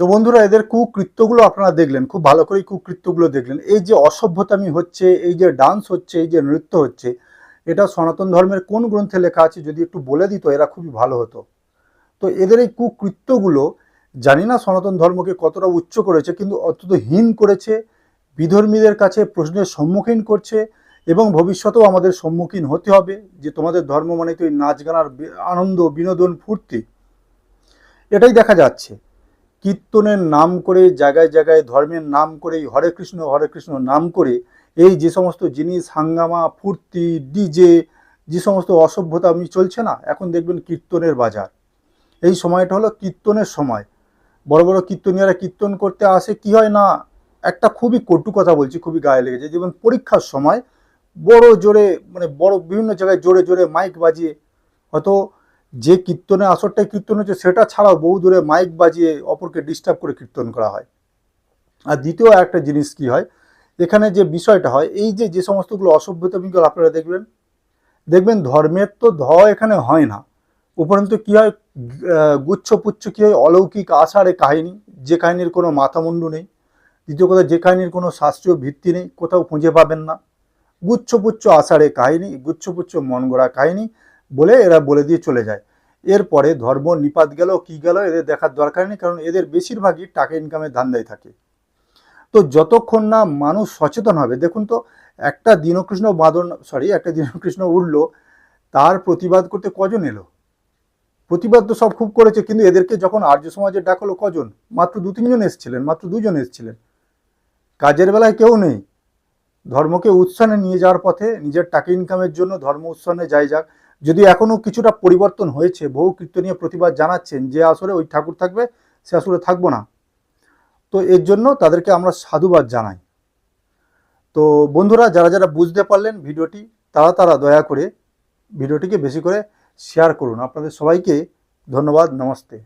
তো বন্ধুরা, এদের কুকৃত্যগুলো আপনারা দেখলেন, খুব ভালো করে কুকৃত্যগুলো দেখলেন। এই যে অসভ্যতামি হচ্ছে, এই যে ডান্স হচ্ছে, এই যে নৃত্য হচ্ছে, এটা সনাতন ধর্মের কোন গ্রন্থে লেখা আছে যদি একটু বলে দিত, এরা খুবই ভালো হতো। তো এদের এই কুকৃত্যগুলো, জানি না সনাতন ধর্মকে কতটা উচ্চ করেছে, কিন্তু অত্যন্ত হীন করেছে, বিধর্মীদের কাছে প্রশ্নের সম্মুখীন করছে, এবং ভবিষ্যতেও আমাদের সম্মুখীন হতে হবে, যে তোমাদের ধর্ম মানে তো এই নাচ গানার আনন্দ, বিনোদন, ফুর্তি। এটাই দেখা যাচ্ছে। কীর্তনের নাম করে, জায়গায় জায়গায় ধর্মের নাম করে, হরে কৃষ্ণ হরে কৃষ্ণ নাম করে, এই যে সমস্ত জিনিস, হাঙ্গামা, ফুর্তি, ডিজে, যে সমস্ত অসভ্যতা আমি চলছে না, এখন দেখবেন কীর্তনের বাজার। এই সময়টা হলো কীর্তনের সময়। বড় বড় কীর্তনীয়ারা কীর্তন করতে আসে, কি হয় না, একটা খুবই কটু কথা বলছি, খুবই গায়ে লেগেছে। যেমন পরীক্ষার সময় বড় জোরে মানে বড় বিভিন্ন জায়গায় জোরে জোরে মাইক বাজিয়ে, হয়তো যে কীর্তনের আসরটাই কীর্তন হচ্ছে, সেটা ছাড়াও বহু দূরে মাইক বাজিয়ে অপরকে ডিস্টার্ব করে কীর্তন করা হয়। আর দ্বিতীয় একটা জিনিস কি হয়, এখানে যে বিষয়টা হয়, এই যে যে সমস্তগুলো অসভ্যতা অসভ্যতামিগুলো আপনারা দেখবেন? দেখবেন ধর্মের তো ধ এখানে হয় না। উপরন্তু কি হয় গুচ্ছপুচ্ছ কী হয়, অলৌকিক আষাঢ়ে কাহিনী, যে কাহিনীর কোনো মাথামুন্ডু নেই। দ্বিতীয় কথা, যে কাহিনীর কোনো শাস্ত্রীয় ভিত্তি নেই, কোথাও খুঁজে পাবেন না। গুচ্ছপুচ্ছ আষাঢ়ে কাহিনী, গুচ্ছপুচ্ছ মন গড়া কাহিনী বলে এরা বলে দিয়ে চলে যায়। এরপরে ধর্ম নিপাত গেল কি গেল এদের দেখার দরকার নেই, কারণ এদের বেশিরভাগই টাকা ইনকামের ধান্দায় থাকে। তো যতক্ষণ না মানুষ সচেতন হবে, দেখুন তো, একটা দীনকৃষ্ণ বাদন সরি একটা দীনকৃষ্ণ উঠল, তার প্রতিবাদ করতে কজন এলো? প্রতিবাদ তো সব খুব করেছে, কিন্তু এদেরকে যখন আর্য সমাজে ডাকলো কজন? মাত্র দু তিনজন এসেছিলেন, মাত্র দুজন এসেছিলেন। কাজের বেলায় কেউ নেই। ধর্মকে উৎসানে নিয়ে যাওয়ার পথে নিজের টাকা ইনকামের জন্য ধর্ম উৎসানে যাই যাক যদি এখনও কিছুটা পরিবর্তন হয়েছে, বহু কীর্তনীয় প্রতিবাদ জানাচ্ছেন যে আসরে ওই ঠাকুর থাকবে, সে আসরে থাকব না। তো এর জন্য তাদেরকে আমরা সাধুবাদ জানাই। তো বন্ধুরা, যারা যারা বুঝতে পারলেন ভিডিওটি, তারা তারা দয়া করে ভিডিওটিকে বেশি করে শেয়ার করুন। আপনাদের সবাইকে ধন্যবাদ, নমস্তে।